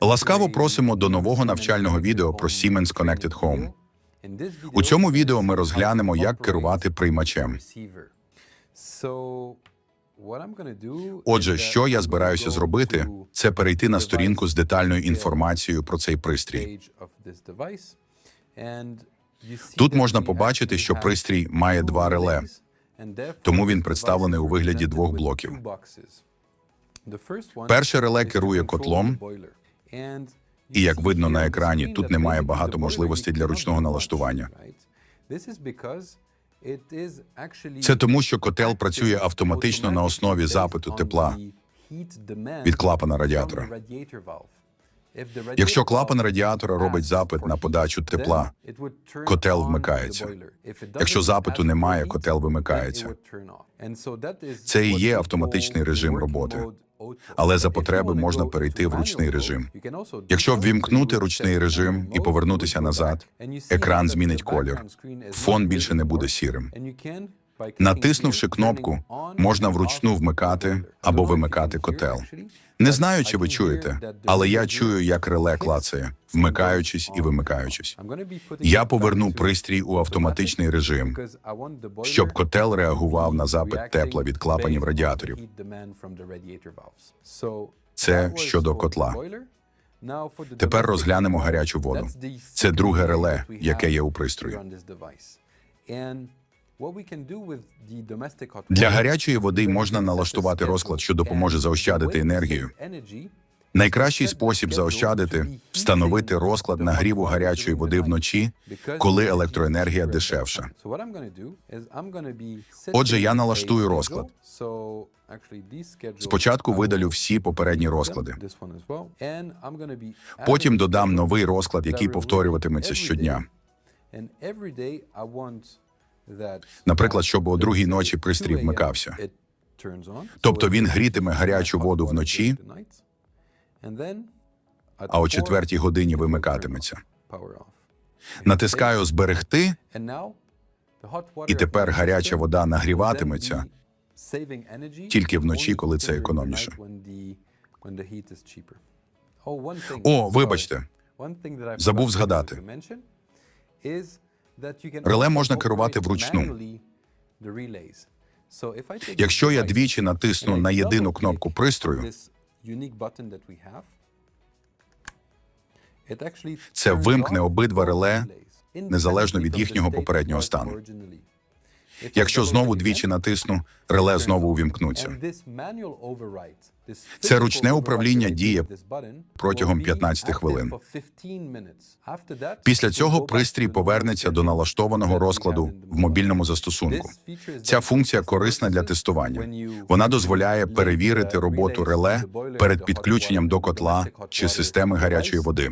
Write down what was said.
Ласкаво просимо до нового навчального відео про Siemens Connected Home. У цьому відео ми розглянемо, як керувати приймачем. Отже, що я збираюся зробити, це перейти на сторінку з детальною інформацією про цей пристрій. Тут можна побачити, що пристрій має два реле, тому він представлений у вигляді двох блоків. Перше реле керує котлом, і як видно на екрані, тут немає багато можливостей для ручного налаштування. Це тому, що котел працює автоматично на основі запиту тепла від клапана радіатора. Якщо клапан радіатора робить запит на подачу тепла, котел вмикається. Якщо запиту немає, котел вимикається. Це і є автоматичний режим роботи. Але за потреби можна перейти в ручний режим. Якщо ввімкнути ручний режим і повернутися назад, екран змінить колір. Фон більше не буде сірим. Натиснувши кнопку, можна вручну вмикати або вимикати котел. Не знаю, чи ви чуєте, але я чую, як реле клацає, вмикаючись і вимикаючись. Я поверну пристрій у автоматичний режим, щоб котел реагував на запит тепла від клапанів радіаторів. Це щодо котла. Тепер розглянемо гарячу воду. Це друге реле, яке є у пристрої. Для гарячої води можна налаштувати розклад, що допоможе заощадити енергію. Найкращий спосіб заощадити встановити розклад нагріву гарячої води вночі, коли електроенергія дешевша. Отже, я налаштую розклад. Спочатку видалю всі попередні розклади. Потім додам новий розклад, який повторюватиметься щодня. Наприклад, щоб о другій ночі пристрій вмикався. Тобто він грітиме гарячу воду вночі, а о четвертій годині вимикатиметься. натискаю зберегти, І тепер гаряча вода нагріватиметься тільки вночі, коли це економніше. О, вибачте, забув згадати. Реле можна керувати вручну. Якщо я двічі натисну на єдину кнопку пристрою, це вимкне обидва реле незалежно від їхнього попереднього стану. Якщо знову двічі натисну, реле знову увімкнуться. Це ручне управління діє протягом 15 хвилин. Після цього пристрій повернеться до налаштованого розкладу в мобільному застосунку. Ця функція корисна для тестування. Вона дозволяє перевірити роботу реле перед підключенням до котла чи системи гарячої води.